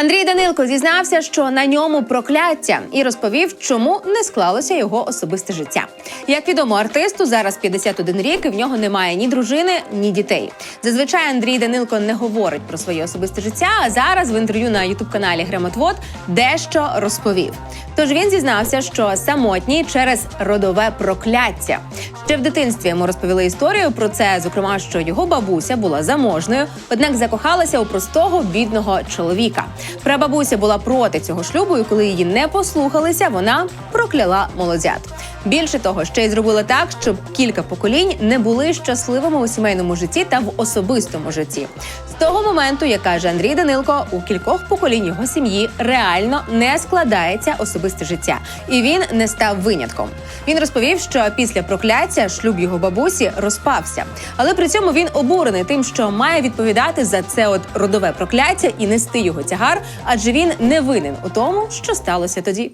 Андрій Данилко зізнався, що на ньому прокляття, і розповів, чому не склалося його особисте життя. Як відомо, артисту зараз 51 рік, і в нього немає ні дружини, ні дітей. Зазвичай Андрій Данилко не говорить про своє особисте життя. А зараз в інтерв'ю на ютуб каналі Гремотвод дещо розповів. Тож він зізнався, що самотній через родове прокляття. Ще в дитинстві йому розповіли історію про це, зокрема, що його бабуся була заможною, однак закохалася у простого бідного чоловіка. Прабабуся була проти цього шлюбу, і коли її не послухалися, вона прокляла молодят. Більше того, ще й зробила так, щоб кілька поколінь не були щасливими у сімейному житті та в особистому житті. З того моменту, як каже Андрій Данилко, у кількох поколінь його сім'ї реально не складається особисте життя, і він не став винятком. Він розповів, що після прокляття шлюб його бабусі розпався, але при цьому він обурений тим, що має відповідати за це от родове прокляття і нести його тягар, адже він не винен у тому, що сталося тоді.